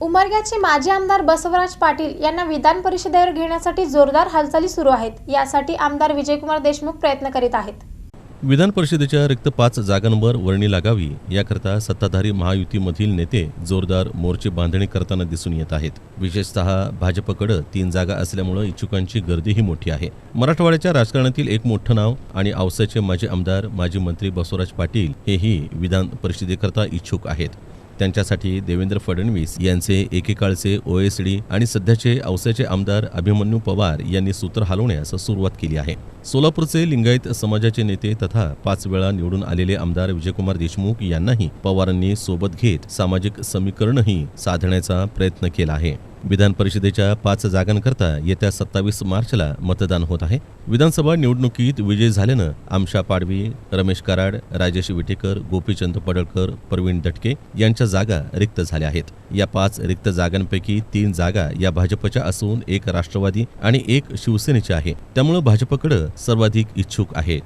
उमरग्याचे माजी आमदार बसवराज पाटील यांना विधान परिषदेवर घेण्यासाठी जोरदार हालचाली सुरू आहेत. यासाठी आमदार विजयकुमार देशमुख प्रयत्न करीत आहेत. विधान परिषदेच्या रिक्त पाच जागांवर वर्णी लागावी याकरता सत्ताधारी महायुतीमधील नेते जोरदार मोर्चे बांधणी करताना दिसून येत आहेत. विशेषतः भाजपकडे तीन जागा असल्यामुळे इच्छुकांची गर्दीही मोठी आहे. मराठवाड्याच्या राजकारणातील एक मोठं नाव आणि औसाचे माजी आमदार माजी मंत्री बसवराज पाटील हेही विधान परिषदेकरता इच्छुक आहेत. त्यांच्यासाठी देवेंद्र फडणवीस यांचे एकेकाळचे ओएसडी आणि सध्याचे औस्याचे आमदार अभिमन्यू पवार यांनी सूत्र हलवण्यास सुरुवात केली आहे. सोलापूरचे लिंगायत समाजाचे नेते तथा पाच वेळा निवडून आलेले आमदार विजयकुमार देशमुख यांनाही पवारांनी सोबत घेत सामाजिक समीकरणही साधण्याचा प्रयत्न केला आहे. विधान परिषदेच्या पाच जागांकरता येत्या सत्तावीस मार्चला मतदान होत आहे. विधानसभा निवडणुकीत विजय झाल्यानं आमशा पाडवी रमेश कराड राजेश विटेकर गोपीचंद पडळकर प्रवीण दटके यांच्या जागा रिक्त झाल्या आहेत. या पाच रिक्त जागांपैकी तीन जागा या भाजपच्या असून एक राष्ट्रवादी आणि एक शिवसेनेची आहे. त्यामुळे भाजपकडे सर्वाधिक इच्छुक आहेत.